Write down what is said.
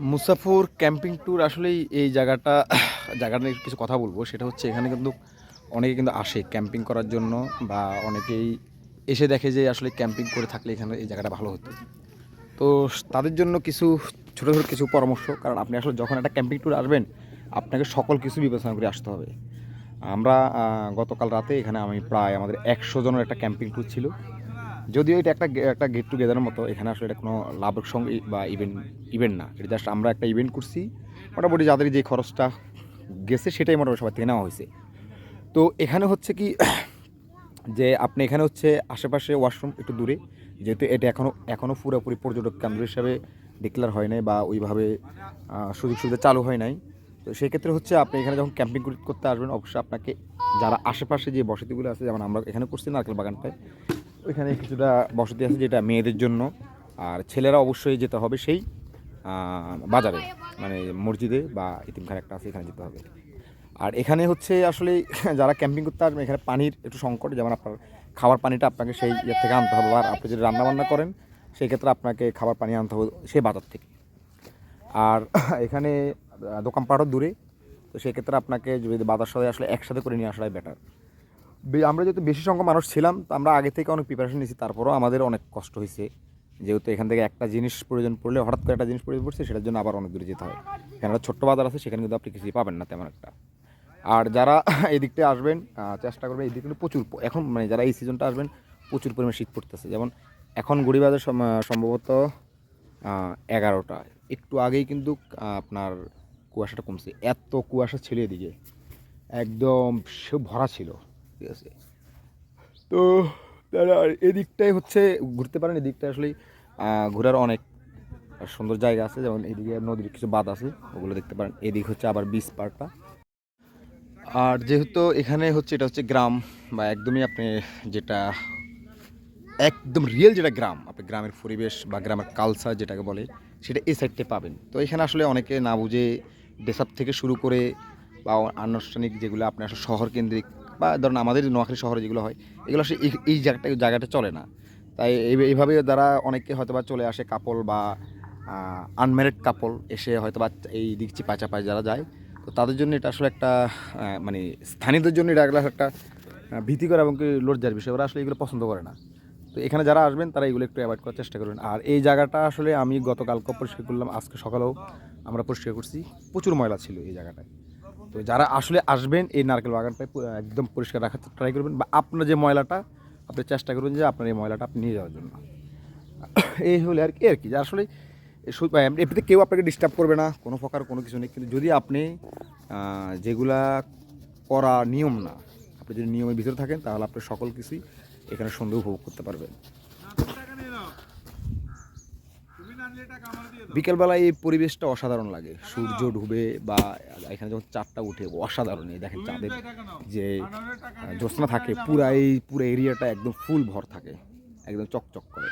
মুসাফুর camping tour আসলেই এই জায়গাটা জায়গাটা নিয়ে কিছু কথা বলব। সেটা হচ্ছে এখানে কিন্তু অনেকে কিন্তু আসে ক্যাম্পিং করার জন্য বা অনেকেই এসে দেখে যে আসলে ক্যাম্পিং করে থাকলে এখানে এই জায়গাটা ভালো হতো। তো তাদের জন্য কিছু ছোটো ছোটো কিছু পরামর্শ, কারণ আপনি আসলে যখন একটা ক্যাম্পিং ট্যুর আসবেন, আপনাকে সকল কিছু বিবেচনা করে আসতে হবে। আমরা গতকাল রাতে এখানে আমি প্রায় আমাদের একশো জনের একটা ক্যাম্পিং ট্যুর ছিল। যদিও এটা একটা একটা গেট টুগেদারের মতো, এখানে আসলে এটা কোনো লাভের সঙ্গে বা ইভেন্ট ইভেন্ট না। এটা জাস্ট আমরা একটা ইভেন্ট করছি। মোটামুটি যাদের যে খরচটা গেছে, সেটাই মোটামুটি সবার থেকে নেওয়া হয়েছে। তো এখানে হচ্ছে কি, যে আপনি এখানে হচ্ছে আশেপাশে ওয়াশরুম একটু দূরে, যেহেতু এটা এখনও এখনও পুরোপুরি পর্যটক কেন্দ্র হিসাবে ডিক্লেয়ার হয় নাই বা ওইভাবে সুযোগ সুবিধা চালু হয় নাই। তো সেক্ষেত্রে হচ্ছে আপনি এখানে যখন ক্যাম্পিং করতে আসবেন, অবশ্যই আপনাকে যারা আশেপাশে যে বসতিগুলো আছে, যেমন আমরা এখানে করছি নারকেল বাগানটায় ওইখানে কিছুটা বসতি আছে যেটা মেয়েদের জন্য। আর ছেলেরা অবশ্যই যেতে হবে সেই বাজারে মানে মসজিদে বা ইতিমখানা একটা আছে, এখানে যেতে হবে। আর এখানে হচ্ছে আসলে যারা ক্যাম্পিং করতে আসবেন এখানে পানির একটু সংকট, যেমন আপনার খাবার পানিটা আপনাকে সেই ইয়ে থেকে আনতে হবে। আর আপনি যদি রান্নাবান্না করেন সেই ক্ষেত্রে আপনাকে খাবার পানি আনতে হবে সেই বাজার থেকে। আর এখানে দোকানপাটও দূরে, তো সেক্ষেত্রে আপনাকে যদি বাজার সাথে আসলে একসাথে করে নিয়ে আসাটাই বেটার আমরা যেহেতু বেশি সংখ্যক মানুষ ছিলাম, তো আমরা আগে থেকে অনেক প্রিপারেশন নিয়েছি। তারপরেও আমাদের অনেক কষ্ট হয়েছে। যেহেতু এখান থেকে একটা জিনিস প্রয়োজন পড়লে, হঠাৎ করে একটা জিনিস প্রয়োজন পড়ছে, সেটার জন্য আবার অনেক দূরে যেতে হয়। এখানে একটা ছোট্ট বাজার আছে, সেখানে কিন্তু আপনি কিছুই পাবেন না তেমন একটা। আর যারা এই দিকটায় আসবেন চেষ্টা করবেন এই কিন্তু প্রচুর এখন মানে যারা এই সিজনটা আসবেন, প্রচুর পরিমাণে শীত পড়তেছে। যেমন এখন গড়িবাজার সম- সম্ভবত এগারোটা। একটু আগেই কিন্তু আপনার কুয়াশাটা কমছে। এত কুয়াশা ছিল এদিকে। একদম সে ভরা ছিল। ঠিক আছে। তো তারা এদিকটাই হচ্ছে, ঘুরতে পারেন, এদিকটা আসলে ঘোরার অনেক সুন্দর জায়গা আছে, যেমন এদিকে নদীর কিছু বাঁধ আছে, ওগুলো দেখতে পারেন। এদিক হচ্ছে আবার বিচ পার্কটা আর যেহেতু এখানে হচ্ছে, এটা হচ্ছে গ্রাম, বা একদমই আপনি যেটা, একদম রিয়েল যেটা গ্রাম, আপনি গ্রামের পরিবেশ বা গ্রামের কালচার যেটাকে বলে, সেটা এই সাইডতে পাবেন। তো এখানে আসলে অনেকে না বুঝে ডেসাপ থেকে শুরু করে, বা আনুষ্ঠানিক যেগুলো আপনি আসলে শহর কেন্দ্রিক বা ধরুন আমাদের নোয়াখালী শহরে যেগুলো হয়, এগুলো আসলে এই- জায়গাটা জায়গাটা চলে না। তাই এইভাবে যারা অনেকে হয়তো বা চলে আসে কাপল বা আনম্যারিড কাপল এসে হয়তো বা এই দিক চিপা চাপায় যারা যায়, তো তাদের জন্য এটা আসলে একটা মানে স্থানীয়দের জন্য এটা একটা ভীতিকর এবং কি লজ্জার বিষয়। ওরা আসলে এগুলো পছন্দ করে না। তো এখানে যারা আসবেন, তারা এগুলো একটু অ্যাভয়েড করার চেষ্টা করবেন। আর এই জায়গাটা আসলে আমি গতকালকে পরিষ্কার করলাম, আজকে সকালেও আমরা পরিষ্কার করছি। প্রচুর ময়লা ছিল এই জায়গাটায়। তো যারা আসলে আসবেন এই নারকেল বাগানটায় একদম পরিষ্কার রাখার ট্রাই করবেন বা আপনার যে ময়লাটা, আপনি চেষ্টা করবেন যে আপনার এই ময়লাটা আপনি নিয়ে যাওয়ার জন্য। এই হলে আর কি আর কি। আসলে এমনিতে কেউ আপনাকে ডিস্টার্ব করবে না, কোনো প্রকার কোনো কিছু নেই। কিন্তু যদি আপনি যেগুলা করা নিয়ম না, আপনি যদি নিয়মের ভিতরে থাকেন, তাহলে আপনি সকল কিছুই এখানে সুন্দর উপভোগ করতে পারবেন। বিকেলবেলায় এই পরিবেশটা অসাধারণ লাগে। সূর্য ডুবে বা এখানে যখন চারটা উঠে, অসাধারণ। এই দেখেন চাঁদের যে জ্যোৎস্না থাকে পুরা এই পুরো এরিয়াটা একদম ফুল ভর থাকে, একদম চকচক করে।